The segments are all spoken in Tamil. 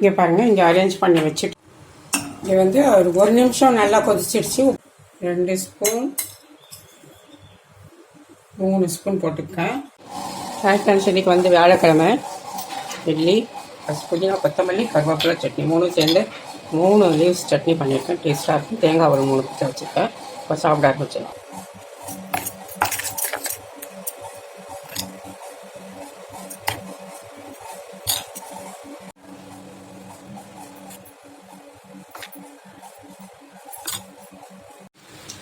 இங்கே பாருங்கள் இங்கே அரேஞ்ச் பண்ணி வச்சுட்டு. இது வந்து ஒரு ஒரு நிமிஷம் நல்லா கொதிச்சிடுச்சு ரெண்டு ஸ்பூன் மூணு ஸ்பூன் போட்டுக்கேன். சாயக்கான் செடிக்கு வந்து வியாழக்கிழமை. இட்லி பஸ் புதினா கொத்தமல்லி கருவேப்பிலை சட்னி மூணும் சேர்ந்து மூணு லீவ்ஸ் சட்னி பண்ணியிருக்கேன். டேஸ்ட்டாக இருக்கும். தேங்காய் ஒரு மூணு பிச்சை வச்சுருக்கேன். இப்போ சாப்பிட ஆரம்பிச்சிடலாம்.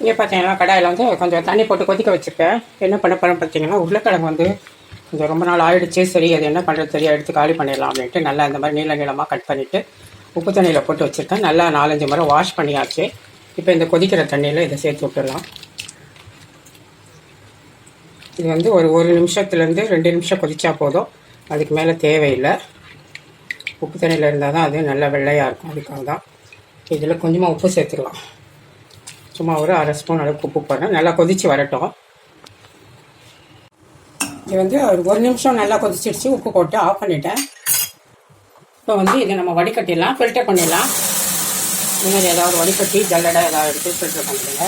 இங்கே பார்த்தீங்கன்னா கடாயில் வந்து கொஞ்சம் தண்ணி போட்டு கொதிக்க வச்சுருக்கேன். என்ன பண்ண போகிறேன் பார்த்தீங்கன்னா உருளைக்கிழங்கு வந்து கொஞ்சம் ரொம்ப நாள் ஆயிடுச்சு. சரி அது என்ன பண்ணுறது தெரியா எடுத்து காலி பண்ணிடலாம் அப்படின்ட்டு நல்லா இந்த மாதிரி நீள நீளமாக கட் பண்ணிவிட்டு உப்பு தண்ணியில் போட்டு வச்சுருக்கேன். நல்லா நாலஞ்சு முறை வாஷ் பண்ணியாச்சு. இப்போ இந்த கொதிக்கிற தண்ணியில் இதை சேர்த்து விட்டுடலாம். இது வந்து ஒரு ஒரு நிமிஷத்துலேருந்து ரெண்டு நிமிஷம் கொதிச்சா போதும். அதுக்கு மேலே தேவையில்லை. உப்பு தண்ணியில் இருந்தால் தான் அது நல்லா வெள்ளையாக இருக்கும். அதுக்காக தான் இதில் கொஞ்சமாக உப்பு சேர்த்துக்கலாம். சும்மா ஒரு அரை ஸ்பூன் அளவுக்கு உப்பு போடுறேன் நல்லா கொதித்து வரட்டும். இது வந்து ஒரு ஒரு நிமிஷம் நல்லா கொதிச்சிடுச்சு உப்பு போட்டு ஆஃப் பண்ணிட்டேன். இப்போ வந்து இதை நம்ம வடிகட்டிடலாம். ஃபில்டர் பண்ணிடலாம். முன்னாடி ஏதாவது வடிகட்டி ஜல்லடை ஏதாவது எடுத்து ஃபில்டர் பண்ணிடுங்க.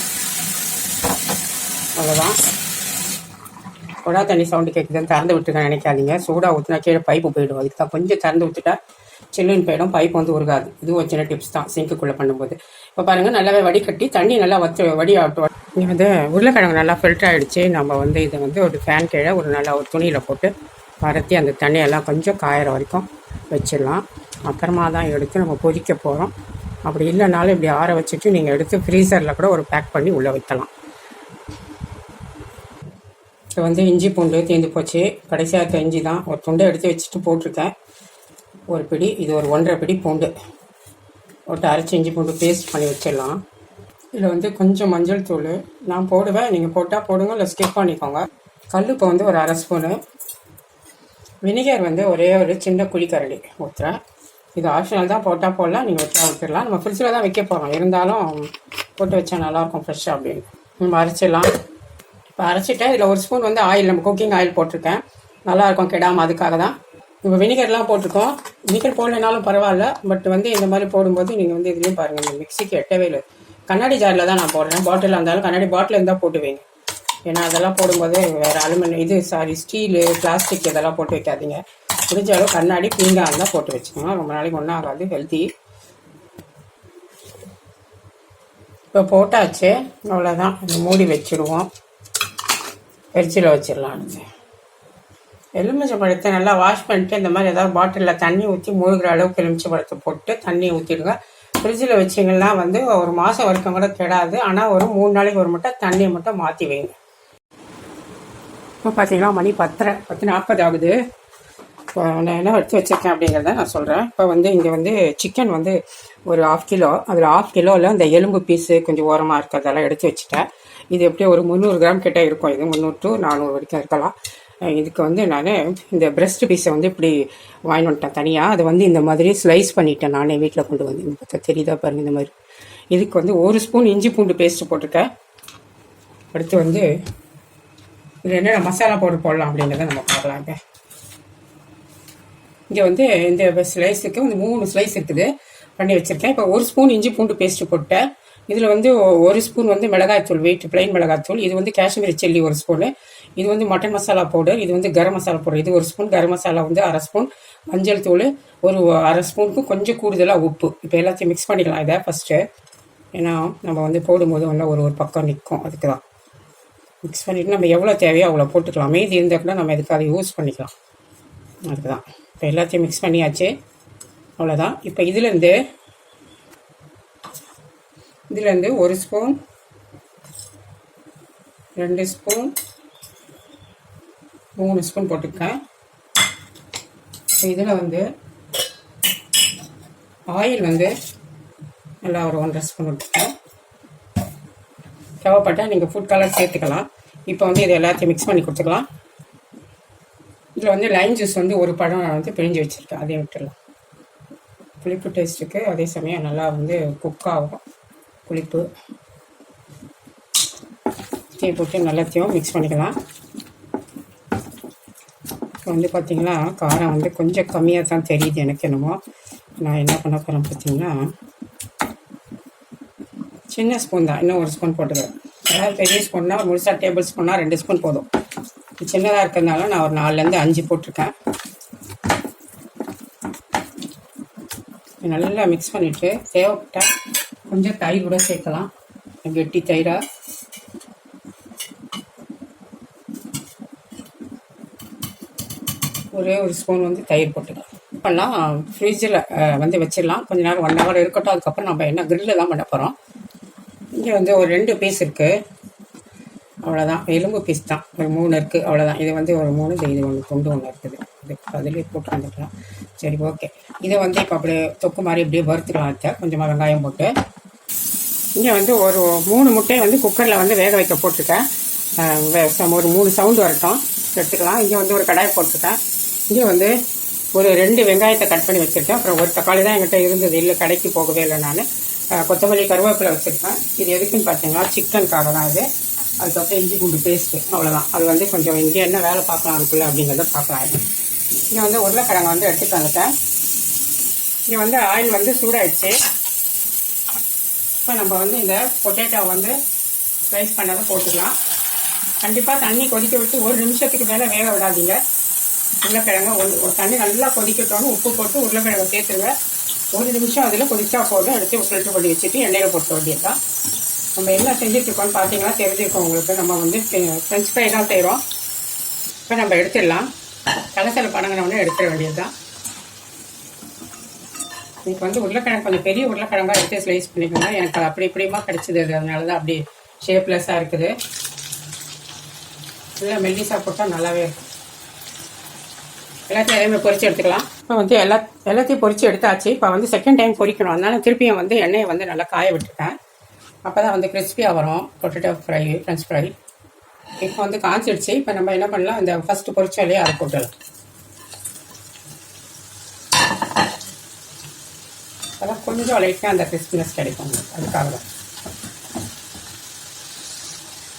அவ்வளோதான் கொடா தண்ணி சவுண்டு கேட்குதுன்னு திறந்து விட்டுருக்கேன் நினைக்காதீங்க. சூடாக ஊற்றினா கீழே பைப்பு போயிடும். அதுக்கு தான் கொஞ்சம் திறந்து விட்டுட்டா சில்லுன்னு போயிடும். பைப் வந்து உருகாது. இது ஒரு சின்ன டிப்ஸ் தான் சிங்க்குள்ளே பண்ணும்போது. இப்போ பாருங்கள் நல்லாவே வடிகட்டி தண்ணி நல்லா வச்சு வடி ஆட்டும் இங்கே வந்து உருளைக்கிழங்கு நல்லா ஃபில்டர் ஆகிடுச்சு நம்ம வந்து இதை வந்து ஒரு ஃபேன் கீழே ஒரு நல்லா ஒரு துணியில் போட்டு பரத்தி அந்த தண்ணியெல்லாம் கொஞ்சம் காயிற வரைக்கும் வச்சிடலாம். அப்புறமா தான் எடுத்து நம்ம கொதிக்க போகிறோம் அப்படி இல்லைனாலும் இப்படி ஆற வச்சுட்டு நீங்கள் எடுத்து ஃப்ரீசரில் கூட ஒரு பேக் பண்ணி உள்ளே வைக்கலாம். இப்போ வந்து இஞ்சி பூண்டு தீர்ந்து போச்சு. கடைசியாக இருக்க இஞ்சி தான். ஒரு துண்டை எடுத்து வச்சுட்டு போட்டிருக்கேன். ஒரு பிடி இது ஒரு ஒன்றரை பிடி பூண்டு. போட்டு அரைச்சி இஞ்சி பூண்டு பேஸ்ட் பண்ணி வச்சிடலாம். இதில் வந்து கொஞ்சம் மஞ்சள் தூள். நான் போடுவேன். நீங்கள் போட்டால் போடுங்க. இல்லை ஸ்கிப் பண்ணிக்கோங்க. கல்லுப்பை வந்து ஒரு அரை ஸ்பூனு வினிகர் வந்து ஒரே ஒரு சின்ன குழிக்கரடி ஊற்றுறேன் இது ஆப்ஷனல் தான். போட்டால் போடலாம். நீங்கள் வச்சா விட்டுடலாம் நம்ம ஃப்ரிட்ஜில் தான் வைக்க போகிறோம் இருந்தாலும் போட்டு வச்சா நல்லாயிருக்கும் ஃப்ரெஷ்ஷாக அப்படின்னு. நம்ம அரைச்சிடலாம். இப்போ அரைச்சிட்டேன். இதில் ஒரு ஸ்பூன் வந்து ஆயில் நம்ம குக்கிங் ஆயில் போட்டிருக்கேன். நல்லாயிருக்கும் கெடாமல் அதுக்காக தான் இப்போ வினிகர்லாம் போட்டிருக்கோம். வினிகர் போடலைனாலும் பரவாயில்ல பட் வந்து இந்த மாதிரி போடும்போது நீங்கள் வந்து இதுலேயும் பாருங்கள் இந்த மிக்சிக்கு எட்டவே இல்லை. கண்ணாடி ஜாரில் தான் நான் போடுறேன். பாட்டில் இருந்தாலும் கண்ணாடி பாட்டில் இருந்தால் போட்டு வைங்க ஏன்னா அதெல்லாம் போடும்போது வேறு அலுமினியம் இது சாரி ஸ்டீலு பிளாஸ்டிக் இதெல்லாம் போட்டு வைக்காதீங்க. முடிஞ்ச அளவு கண்ணாடி பீங்காக இருந்தால் போட்டு வச்சுக்கோங்க. ரொம்ப நாளைக்கு ஒன்றும் ஆகாது ஹெல்த்தி இப்போ போட்டாச்சு. அவ்வளோதான் மூடி வச்சுடுவோம் ஃப்ரிட்ஜில் வச்சிடலான்னு எலுமிச்சை பழத்தை நல்லா வாஷ் பண்ணிட்டு இந்த மாதிரி ஏதாவது பாட்டிலில் தண்ணி ஊற்றி மூழ்கிற அளவுக்கு எலுமிச்சை பழத்தை போட்டு தண்ணி ஊற்றிடுங்க ஃப்ரிட்ஜில் வச்சிங்கன்னா வந்து ஒரு மாதம் வரைக்கும் கூட கெடாது. ஆனால் ஒரு மூணு நாளைக்கு ஒரு மட்டும் தண்ணியை மட்டும் மாற்றி வைங்க. இப்போ பார்த்தீங்கன்னா மணி பத்தரை பத்து நாற்பது ஆகுது. இப்போ நான் என்ன எடுத்து வச்சிருக்கேன் அப்படிங்கிறத நான் சொல்கிறேன் இப்போ வந்து இங்கே வந்து சிக்கன் வந்து ஒரு ஆஃப் கிலோ அதில் ஆஃப் கிலோவில் அந்த எலும்பு பீஸு கொஞ்சம் ஓரமாக இருக்கிறதெல்லாம் எடுத்து வச்சுட்டேன். இது எப்படியோ ஒரு முந்நூறு கிராம் கிட்டே இருக்கும். இது முந்நூறு டு நானூறு வரைக்கும் இருக்கலாம். இதுக்கு வந்து நான் இந்த பிரஸ்ட் பீஸை வந்து இப்படி வாங்கி வந்துட்டேன் தனியாக அதை வந்து இந்த மாதிரி ஸ்லைஸ் பண்ணிட்டேன் நானே வீட்டில் கொண்டு வந்து. இந்த பக்கம் தெரியுதா பாருங்கள் இந்த மாதிரி. இதுக்கு வந்து ஒரு ஸ்பூன் இஞ்சி பூண்டு பேஸ்ட் போட்டிருக்கேன். அடுத்து வந்து இது என்னென்ன மசாலா பவுடர் போடலாம் அப்படின்றத நம்ம பார்க்கலாம் இப்போ. இங்கே வந்து இந்த ஸ்லைஸுக்கு வந்து மூணு ஸ்லைஸ் இருக்குது. பண்ணி வச்சுருக்கேன். இப்போ ஒரு ஸ்பூன் இஞ்சி பூண்டு பேஸ்ட்டு போட்டேன் இதில் வந்து ஒரு ஸ்பூன் வந்து மிளகாய்த்தூள் வெயிட் பிளைன் மிளகாய்த்தூள் இது வந்து காஷ்மீரி சில்லி ஒரு ஸ்பூனு. இது வந்து மட்டன் மசாலா பவுடர் இது வந்து கரம் மசாலா பவுடர் இது ஒரு ஸ்பூன். கரம் மசாலா வந்து அரை ஸ்பூன். மஞ்சள் தூள் ஒரு அரை ஸ்பூனுக்கு கொஞ்சம் கூடுதலாக உப்பு. இப்போ எல்லாத்தையும் மிக்ஸ் பண்ணிக்கலாம் இதை ஃபஸ்ட்டு ஏன்னா நம்ம வந்து போடும்போது நல்லா ஒரு ஒரு பக்கம் நிற்கும் அதுக்கு தான் மிக்ஸ் பண்ணிவிட்டு நம்ம எவ்வளோ தேவையோ அவ்வளோ போட்டுக்கலாம். மீதி இருந்தால் கூட நம்ம எதுக்காக யூஸ் பண்ணிக்கலாம். அதுக்கு தான் இப்போ எல்லாத்தையும் மிக்ஸ் பண்ணியாச்சு. அவ்வளோதான் இப்போ இதுலேருந்து இதுலேருந்து ஒரு ஸ்பூன் ரெண்டு ஸ்பூன் மூணு ஸ்பூன் போட்டுக்கேன். இதில் வந்து ஆயில் வந்து நல்லா ஒரு ஒன்றரை ஸ்பூன் விட்டுருக்கேன் தேவைப்பட்டால் நீங்கள் ஃபுட் கலர் சேர்த்துக்கலாம். இப்போ வந்து இது எல்லாத்தையும் மிக்ஸ் பண்ணி கொடுத்துக்கலாம். இதில் வந்து லைம் ஜூஸ் வந்து ஒரு பழம் நான் வந்து பிழிஞ்சு வச்சுருக்கேன். அதையும் விட்டுடலாம். புளிப்பு டேஸ்ட்டுக்கு அதே சமயம் நல்லா வந்து குக் ஆகும். புளிப்பு. டீ போட்டு நல்லத்தையும் மிக்ஸ் பண்ணிக்கலாம். இப்போ வந்து பார்த்திங்கன்னா காரம் வந்து கொஞ்சம் கம்மியாக தான் தெரியுது எனக்கு என்னமோ. நான் என்ன பண்ண போகிறேன் பார்த்தீங்கன்னா சின்ன ஸ்பூன் தான். இன்னும் ஒரு ஸ்பூன் போட்டுக்கிறேன். அதாவது பெரிய ஸ்பூன்னா முழுசாக டேபிள் ஸ்பூன்னா ரெண்டு ஸ்பூன் போதும். சின்னதாக இருக்கிறதுனால நான் ஒரு நாலுலேருந்து அஞ்சு போட்டிருக்கேன். நல்லா மிக்ஸ் பண்ணிவிட்டு தேவைப்பட்டா கொஞ்சம் தயிர் கூட சேர்க்கலாம். கெட்டி தயிராக ஒரே ஒரு ஸ்பூன் வந்து தயிர் போட்டுக்கலாம். இப்போல்லாம் ஃப்ரிட்ஜில் வந்து வச்சிடலாம். கொஞ்ச நேரம் ஒன் ஹவர் இருக்கட்டும். அதுக்கப்புறம் நம்ம என்ன க்ரில்லு தான் பண்ண போகிறோம் இங்கே வந்து ஒரு ரெண்டு பீஸ் இருக்குது அவ்வளோதான் எலும்பு பீஸ் தான். ஒரு மூணு இருக்குது அவ்வளோதான் இது வந்து ஒரு மூணு இது ஒன்று துண்டு ஒன்று இருக்குது. இது அதிலே போட்டு வந்துக்கலாம் சரி ஓகே இதை வந்து இப்போ அப்படியே தொக்கு மாதிரி இப்படியே வறுத்துக்கலாம் கொஞ்சமாக வெங்காயம் போட்டு. இங்கே வந்து ஒரு மூணு முட்டையை வந்து குக்கரில் வந்து வேக வைக்க போட்டிருக்கேன். வே- சம் ஒரு மூணு சவுண்டு வரட்டும். எடுத்துக்கலாம். இங்கே வந்து ஒரு கடாய் போட்டிருக்கேன். இங்கே வந்து ஒரு ரெண்டு வெங்காயத்தை கட் பண்ணி வச்சுருக்கேன். அப்புறம் ஒரு தக்காளி தான் என்கிட்ட இருந்தது. இல்லை கடைக்கு போகவே இல்லை நான். கொத்தமல்லி கருவேப்பிலை வச்சுருக்கேன். இது எதுக்குன்னு பார்த்தீங்கன்னா சிக்கனுக்காக தான் இது அதுக்கப்புறம் இஞ்சி பூண்டு பேஸ்ட்டு அவ்வளோதான் அது வந்து கொஞ்சம் இங்கே என்ன வேலை பார்க்கலாம் அதுக்குள்ள அப்படிங்கிறத பார்க்கலாம். இங்கே வந்து உருளைக்கிழங்கு வந்து எடுத்துட்டு வந்துட்டேன். இங்கே வந்து ஆயில் வந்து சூடாயிடுச்சு. இப்போ நம்ம வந்து இந்த பொட்டேட்டோ வந்து ஸ்லைஸ் பண்ணதை போட்டுக்கலாம். கண்டிப்பாக தண்ணி கொதிக்க விட்டு ஒரு நிமிஷத்துக்கு மேலே வேக விடாதீங்க. உருளைக்கிழங்க ஒரு ஒரு தண்ணி நல்லா கொதிக்கட்டோன்னு உப்பு போட்டு உருளைக்கிழங்க சேர்த்துருங்க. ஒரு நிமிஷம் அதில் கொதிச்சா போதும். எடுத்து ஃபில்டர் பண்ணி வச்சுட்டு எண்ணெயில் போட்டு வேண்டியதுதான். நம்ம என்ன செஞ்சுட்ருக்கோம்னு பார்த்தீங்கன்னா தெரிஞ்சிருக்கோம் உங்களுக்கு. நம்ம வந்து ஃப்ரெஞ்ச் ஃப்ரை தான் செய்கிறோம் இப்போ நம்ம எடுத்துடலாம். கலசல படங்கினவுடனே எடுத்துட வேண்டியதுதான். எனக்கு வந்து உருளைக்கிழங்கு கொஞ்சம் பெரிய உருளைக்கிழங்கா எடுத்து ஸ்லைஸ் பண்ணிக்கோங்க. எனக்கு அது அப்படி இப்படியுமா கிடச்சிது அது. அதனால தான் அப்படி ஷேப்லெஸ்ஸாக இருக்குது. இல்லை மெல்லிசாக போட்டால் நல்லாவே இருக்கும். எல்லாத்தையும் அதே மாதிரி எடுத்துக்கலாம். இப்போ வந்து எல்லா எல்லாத்தையும் பொறிச்சு எடுத்தாச்சு. இப்போ வந்து செகண்ட் டைம் பொரிக்கணும். அதனால திருப்பியும் வந்து எண்ணெயை வந்து நல்லா காய விட்டுருக்கேன் அப்போ தான் வந்து கிறிஸ்பியாக வரும். பொட்டேட்டோ ஃப்ரை ஃப்ரெஞ்ச் ஃப்ரை இப்போ வந்து காய்ச்சிடுச்சு இப்போ நம்ம என்ன பண்ணலாம்? இந்த ஃபஸ்ட்டு பொறிச்சாலே அதை போட்டுடலாம் அதான் கொஞ்சம் லைட்டாக அந்த கிறிஸ்பினஸ் கிடைக்கும் உங்களுக்கு. அதுக்காக தான்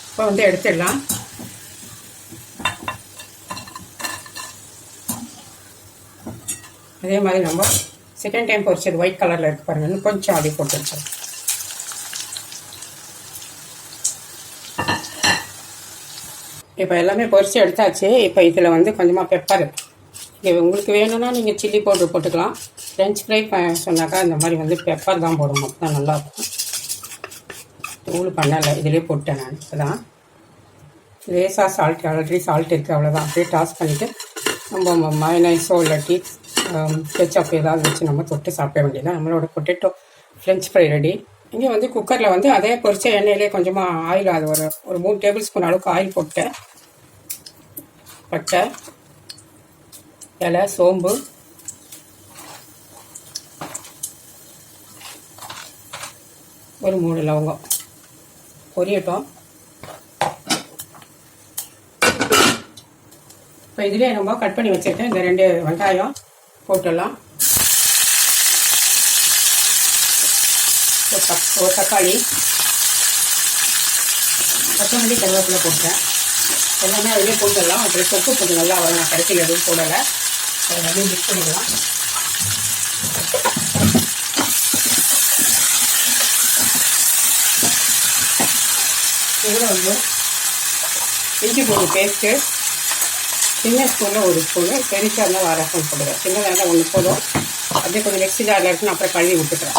இப்போ வந்து எடுத்துடலாம். அதே மாதிரி நம்ம செகண்ட் டைம் பொரிச்சது ஒயிட் கலரில் இருக்கு பாருங்க. கொஞ்சம் அப்படி போட்டு வச்சிடும் இப்போ எல்லாமே பொரிச்சு எடுத்தாச்சு. இப்போ இதில் வந்து கொஞ்சமாக பெப்பர் உங்களுக்கு வேணும்னா நீங்கள் சில்லி பவுடர் போட்டுக்கலாம். ஃப்ரெஞ்ச் ஃப்ரை சொன்னாக்கா இந்த மாதிரி வந்து பெப்பர் தான் போடணும் தான் நல்லாயிருக்கும் தூள் பண்ணலை. இதிலே போட்டேன் நான். இப்போதான். லேசாக சால்ட் ஆல்ரெடி சால்ட் இருக்குது அவ்வளோதான் அப்படியே டாஸ் பண்ணிவிட்டு நம்ம மயனைஸோ இல்லாட்டி கெச்சப் ஏதாவது வச்சு நம்ம தொட்டு சாப்பிட வேண்டியதான் நம்மளோட பொட்டேட்டோ ஃப்ரெஞ்ச் ஃப்ரை ரெடி இங்கே வந்து குக்கரில் வந்து அதே பொரிச்ச எண்ணெயிலே கொஞ்சமாக ஆயில் அது ஒரு ஒரு மூணு டேபிள் ஸ்பூன் அளவுக்கு ஆயில் போட்டேன். பட்டை இலை சோம்பு. ஒரு மூணு லவங்கம். பொரியட்டும். இப்போ இதிலே நம்ம கட் பண்ணி வச்சுருக்கேன் இந்த ரெண்டு வெங்காயம் போட்டுடலாம். ஒரு ஒரு தக்காளி. கொத்தமல்லி கருவேப்பிலை போட்டேன். எல்லாமே அதிலே போட்டுடலாம். அப்புறம் சொப்பு கொஞ்சம் நல்லா வரும். நான் கடைசியில் எதுவும் போடலை. அதை வந்து மிக்ஸ் பண்ணிக்கலாம். இதில் வந்து இஞ்சி பூண்டு பேஸ்ட்டு சின்ன ஸ்பூனில் ஒரு ஸ்பூனு பெருசாக இருந்தால் அரை ஸ்பூன் போடுவேன் சின்னதாக இருந்தால் ஒன்று போதும். அப்படியே கொஞ்சம் மிக்ஸி ஜாரில் இருக்குன்னு அப்புறம் கழுவி விட்டுக்கிறேன்.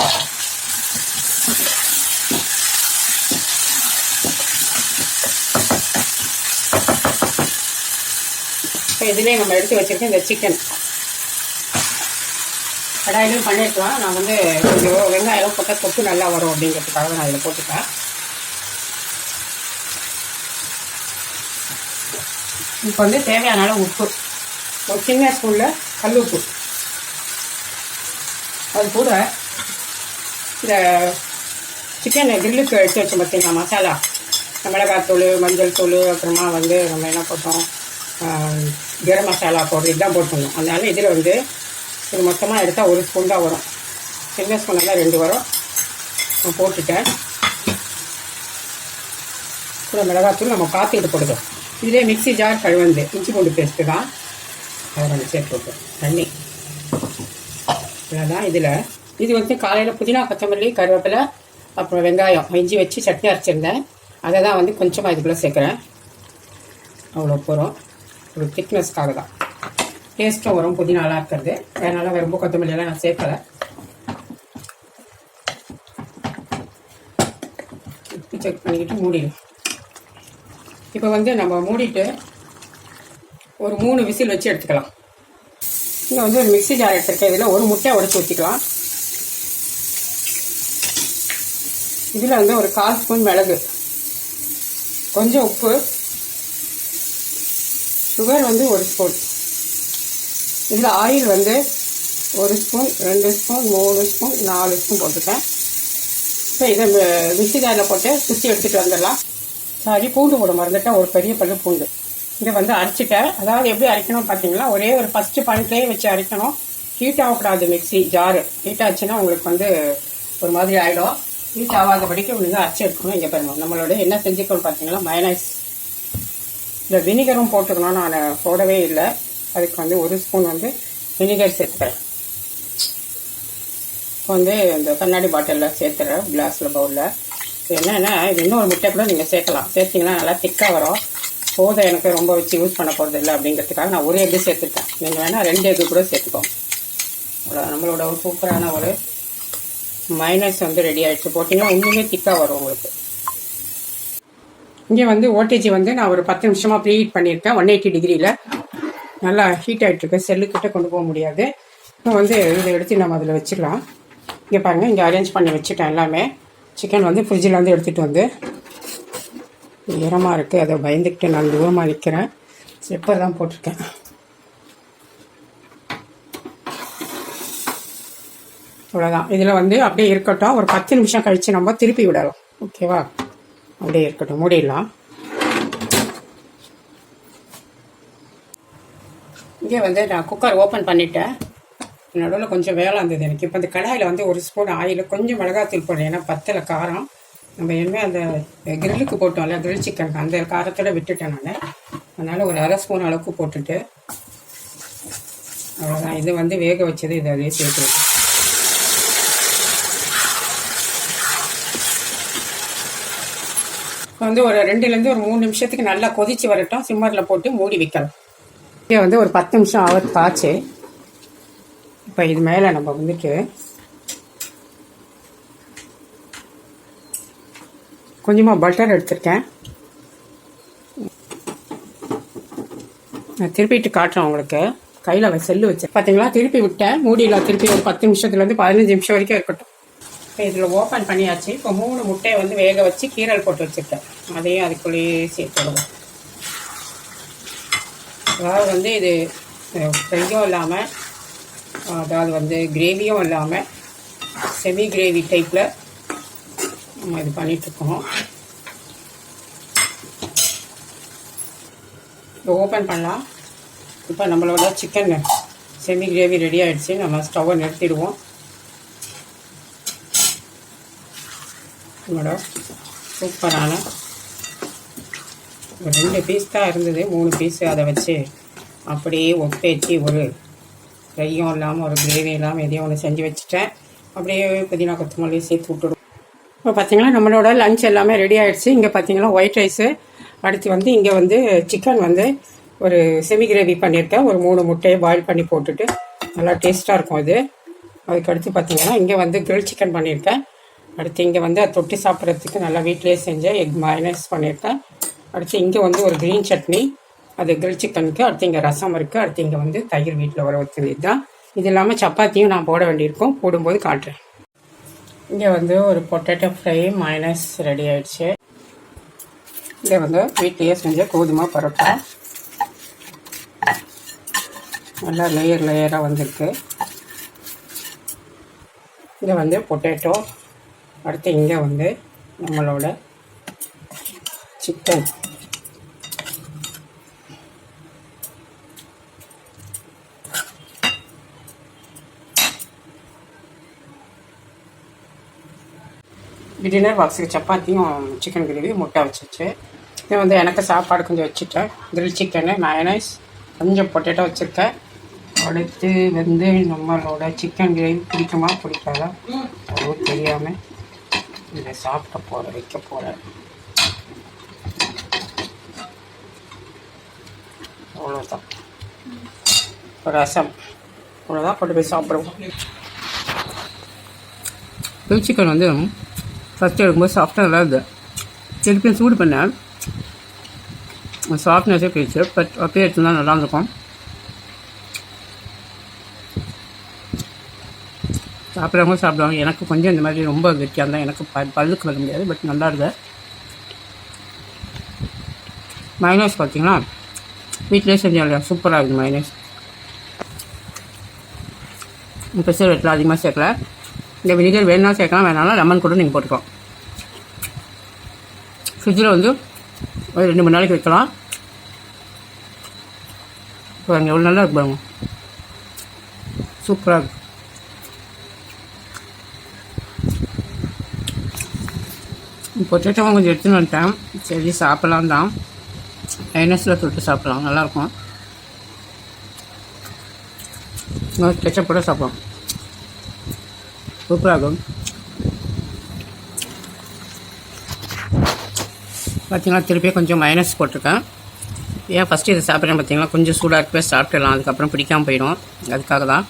இப்போ இதிலே நம்ம எடுத்து வச்சிருக்க இந்த சிக்கன் கடாயிலும் பண்ணியிருக்கலாம். நான் வந்து கொஞ்சம் வெங்காயம் போட்டால் தொக்கு நல்லா வரும் அப்படிங்கிறதுக்காக நான் இதில் போட்டுப்பேன் இப்போ வந்து தேவையான அளவு உப்பு. ஒரு சின்ன ஸ்பூனில் கல் உப்பு. அது கூட இந்த சிக்கன் கிரில்லுக்கு எடுத்து வச்சோம் பார்த்தீங்களா மசாலா. மிளகாத்தூள் மஞ்சள் தூள் அப்புறமா வந்து நம்ம என்ன போட்டோம் கரம் மசாலா பவுடர் இதுதான் போட்டுருந்தோம் அதனால இதில் வந்து இது மொத்தமாக எடுத்தால் ஒரு ஸ்பூன் தான் வரும். சின்ன ஸ்பூனில் தான் ரெண்டு வரும். நான் போட்டுட்டேன். கூட மிளகாத்தூள் நம்ம பார்த்துக்கிட்டு போடுதோம். இதிலே மிக்ஸி ஜார் கழுவுந்து இஞ்சி பூண்டு பேஸ்ட்டு தான். அதை நம்ம சேர்த்து விட்டோம் தண்ணி. இவ்வளோதான் இதில். இது வந்து காலையில் புதினா கொத்தமல்லி கருவேப்பிலை அப்புறம் வெங்காயம். இஞ்சி வச்சு சட்னி அரைச்சிருந்தேன். அதை தான் வந்து கொஞ்சமாக இதுக்குள்ளே சேர்க்குறேன். அவ்வளோ போகிறோம் ஒரு திக்னஸ்க்காக தான் டேஸ்ட்டும் வரும் புதினாலாம் இருக்கிறது. அதனால் ரொம்ப கொத்தமல்லியெல்லாம் நான் சேர்க்கலை. உப்பு செக் பண்ணிக்கிட்டு மூடிடும் இப்போ வந்து நம்ம மூடிட்டு ஒரு மூணு விசில் வச்சு எடுத்துக்கலாம். இங்கே வந்து ஒரு மிக்ஸி ஜார் எடுத்துருக்கேன். இதில் ஒரு முட்டை உடச்சி ஊற்றிக்கலாம் இதில் வந்து ஒரு கால் ஸ்பூன் மிளகு. கொஞ்சம் உப்பு. சுகர் வந்து ஒரு ஸ்பூன். இதில் ஆயில் வந்து ஒரு ஸ்பூன் ரெண்டு ஸ்பூன் மூணு ஸ்பூன் நாலு ஸ்பூன் போட்டுட்டேன். இப்போ இதை மி- மிக்ஸி போட்டு சுற்றி எடுத்துகிட்டு வந்துடலாம். சாரி பூண்டு போட மறந்துட்டேன். ஒரு பெரிய பல்லு பூண்டு. இதை வந்து அரைச்சிட்டேன். அதாவது எப்படி அரைக்கணும் பார்த்தீங்கன்னா ஒரே ஒரு ஃபஸ்ட்டு பாயிண்ட்லேயே வச்சு அரைக்கணும். ஹீட் ஆகக்கூடாது மிக்ஸி ஜாரு ஹீட் ஆச்சுன்னா உங்களுக்கு வந்து ஒரு மாதிரி ஆகிடும் ஹீட் ஆகாதபடிக்கு உங்களுக்கு அரைச்சி எடுக்கணும் இங்கே பாருங்கள் நம்மளோட என்ன செஞ்சுக்கணும் பார்த்தீங்கன்னா மயனைஸ் இந்த வினிகரும் போட்டுக்கணும். நான் போடவே இல்லை. அதுக்கு வந்து ஒரு ஸ்பூன் வந்து வினிகர் சேர்த்துக்கிறேன். இப்போ வந்து இந்த கண்ணாடி பாட்டிலில் சேர்த்துறேன் கிளாஸில் பவுலில் என்னென்னா இது இன்னொரு முட்டை கூட நீங்கள் சேர்க்கலாம். சேர்த்திங்கன்னா நல்லா திக்காக வரும். போதும் எனக்கு ரொம்ப வச்சு யூஸ் பண்ண போகிறது இல்லை அப்படிங்கிறதுக்காக நான் ஒரே எக்கு சேர்த்துட்டேன். நீங்கள் வேணால் ரெண்டு எக்கு கூட சேர்த்துக்கோங்க. அவ்வளோ நம்மளோட ஒரு சூப்பரான ஒரு மைனஸ் வந்து ரெடி ஆகிடுச்சு போட்டிங்கன்னா இன்னுமே திக்காக வரும் உங்களுக்கு. இங்கே வந்து ஓடிஜி வந்து நான் ஒரு பத்து நிமிஷமாக ப்ரீ ஹீட் பண்ணியிருக்கேன். ஒன் எயிட்டி டிகிரியில் நல்லா ஹீட் ஆகிட்டுருக்கு செல்லுக்கிட்ட கொண்டு போக முடியாது. இப்போ வந்து இதை எடுத்து நம்ம அதில் வச்சிடலாம். இங்கே பாருங்கள் இங்கே அரேஞ்ச் பண்ணி வச்சுட்டேன் எல்லாமே. சிக்கன் வந்து ஃப்ரிட்ஜில் வந்து எடுத்துகிட்டு வந்து ஈரமாக இருக்குது அதை பயந்துக்கிட்டு நான் தூரமாக நிற்கிறேன் ஸ்லிப்பர் தான் போட்டிருக்கேன். அவ்வளோதான் இதில் வந்து அப்படியே இருக்கட்டும். ஒரு பத்து நிமிஷம் கழித்து நம்ம திருப்பி விடலாம். ஓகேவா அப்படியே இருக்கட்டும். மூடிடலாம். இங்கே வந்து நான் குக்கர் ஓப்பன் பண்ணிட்டேன். நடுவில் கொஞ்சம் வேலை இருந்தது எனக்கு. இப்போ அந்த கடாயில் வந்து ஒரு ஸ்பூன் ஆயில் கொஞ்சம் மிளகாத்தூள் போடுறேன். ஏன்னா பத்தில் காரம். நம்ம இனிமேல் அந்த கிரில்லுக்கு போட்டோம்ல கிரில் சிக்கன் அந்த காரத்தோட விட்டுட்டேன் நான். அதனால் ஒரு அரை ஸ்பூன் அளவுக்கு போட்டுட்டு அவ்வளோதான் இது வந்து வேக வச்சது இதை அதே சேர்த்து இப்போ வந்து ஒரு ரெண்டுலேருந்து ஒரு மூணு நிமிஷத்துக்கு நல்லா கொதிச்சு வரட்டும். சிம்மரில் போட்டு மூடி வைக்கலாம். இங்கே வந்து ஒரு பத்து நிமிஷம் ஆக காய்ச்சி. இப்போ இது மேலே நம்ம வந்துட்டு கொஞ்சமாக பட்டர் எடுத்திருக்கேன். நான் திருப்பிட்டு காட்டுறேன் உங்களுக்கு. கையில் செல்லு வச்சேன் பார்த்தீங்களா திருப்பி விட்டேன். மூடியில் திருப்பி ஒரு பத்து நிமிஷத்துலேருந்து பதினஞ்சு நிமிஷம் வரைக்கும் இருக்கட்டும். இப்போ இதில் ஓப்பன் பண்ணியாச்சு. இப்போ மூணு முட்டையை வந்து வேக வச்சு கீரல் போட்டு வச்சுருக்கேன். அதையும் அதுக்குள்ளேயே சேர்த்துடுவோம் அதாவது வந்து இது ஃப்ரையும் இல்லாமல் அதாவது வந்து கிரேவியும் இல்லாமல் செமி கிரேவி டைப்பில் நம்ம இது பண்ணிகிட்ருக்கோம் இப்போ ஓப்பன் பண்ணலாம். இப்போ நம்மளோட சிக்கன் செமி கிரேவி ரெடி ஆகிடுச்சு நம்ம ஸ்டவ்வை நிறுத்திடுவோம். நம்மளோட சூப்பரான ரெண்டு பீஸ் தான் இருந்தது. மூணு பீஸ் அதை வச்சு அப்படியே ஒப்பேச்சு ஒரு ஃப்ரையும் இல்லாமல் ஒரு கிரேவி இல்லாமல் எதையும் ஒன்று செஞ்சு வச்சுட்டேன். அப்படியே புதினா கொத்தமல்லி சேர்த்து விட்டுடும் இப்போ பார்த்தீங்களா நம்மளோட லஞ்ச் எல்லாமே ரெடி ஆகிடுச்சு இங்கே பார்த்தீங்கன்னா ஒயிட் ரைஸு அடுத்து வந்து இங்கே வந்து சிக்கன் வந்து ஒரு செமி கிரேவி பண்ணியிருக்கேன். ஒரு மூணு முட்டையை பாயில் பண்ணி போட்டுட்டு நல்லா டேஸ்ட்டாக இருக்கும் இது அதுக்கடுத்து பார்த்திங்கன்னா பார்த்தீங்கன்னா இங்கே வந்து கிரில் சிக்கன் பண்ணியிருக்கேன். அடுத்து இங்கே வந்து அதை தொட்டி சாப்பிட்றதுக்கு நல்லா வீட்டிலேயே செஞ்ச எக் மைனஸ் பண்ணியிருக்கேன். அடுத்து இங்கே வந்து ஒரு க்ரீன் சட்னி அது கிரில் சிக்கனுக்கு அடுத்து இங்கே ரசம் இருக்குது அடுத்து இங்கே வந்து தயிர் வீட்டில் வர வச்சது தான் இது இல்லாமல் சப்பாத்தியும் நான் போட வேண்டியிருக்கும். போடும்போது காட்டுறேன். இங்கே வந்து ஒரு பொட்டேட்டோ ஃப்ரை மைனஸ் ரெடி ஆயிடுச்சு. இதை வந்து வீட்டிலேயே செஞ்ச கோதுமை பரோட்டா. நல்லா லேயர் லேயராக வந்திருக்கு. இங்கே வந்து பொட்டேட்டோ அடுத்து இங்கே வந்து நம்மளோட சிக்கன் டின்னர் பாக்ஸுக்கு சப்பாத்தியும் சிக்கன் கிரேவி முட்டை வச்சிச்சு. இது வந்து எனக்கு சாப்பாடு கொஞ்சம் வச்சுட்டேன். கிரில் சிக்கனு மயனைஸ் கொஞ்சம் பொட்டேட்டோ வச்சுருக்கேன். அடுத்து வந்து நம்மளோட சிக்கன் கிரேவி பிடிக்குமா பிடிக்காதா? அவ்வளோ தெரியாமல் இதை சாப்பிட போகிறேன் வைக்க போகிறேன் அவ்வளோதான் ஒரு ரசம். அவ்வளோதான் கொண்டு போய் சாப்பிடுவோம். கிரில் சிக்கன் வந்து ஃபஸ்ட்டு எடுக்கும்போது சாஃப்டாக நல்லா இருந்தது திருப்பியும் சூடு பண்ணேன் சாஃப்ட்னஸே போயிடுச்சு. பட் அப்படியே எடுத்துருந்தா நல்லா இருந்திருக்கும். சாப்பிட்றவங்க சாப்பிடுவாங்க. எனக்கு கொஞ்சம் இந்த மாதிரி ரொம்ப கெட்டியாக இருந்தால் எனக்கு ப பல்லுக்கு வர முடியாது. பட் நல்லா இருந்தது. மைனஸ் பார்த்தீங்கன்னா வீட்டிலே செஞ்சோம் சூப்பராக இருக்குது மைனஸ் பெசர் வெட்டில் அதிகமாக சேர்க்கல. இந்த வினிகர் வேணாலும் சேர்க்கலாம் வேணாலும் லெமன் கூட நீங்கள் போட்டுக்கலாம். ஃப்ரிட்ஜில் வந்து ஒரு ரெண்டு மணி நாளைக்கு வைக்கலாம். பாருங்க எவ்வளோ நல்லா இருக்கு பாருங்க. சூப்பராக இருக்கு. பொட்டேட்டோ கொஞ்சம் எடுத்துன்னு வந்துட்டேன். சரி சாப்பிட்லாம் தான். மைனஸில் தொட்டு சாப்பிட்லாம் நல்லாயிருக்கும் கெச்சப் கூட சாப்பிட்லாம். சூப்பராக இருக்கும் பார்த்தீங்கன்னா திருப்பியும் கொஞ்சம் மைனஸ் போட்டிருக்கேன். ஏன் ஃபஸ்ட்டு இதை சாப்பிட்றேன் பார்த்தீங்கன்னா கொஞ்சம் சூடாக இருக்கவே சாப்பிட்டுடலாம். அதுக்கப்புறம் பிடிக்காமல் போயிடும். அதுக்காக தான்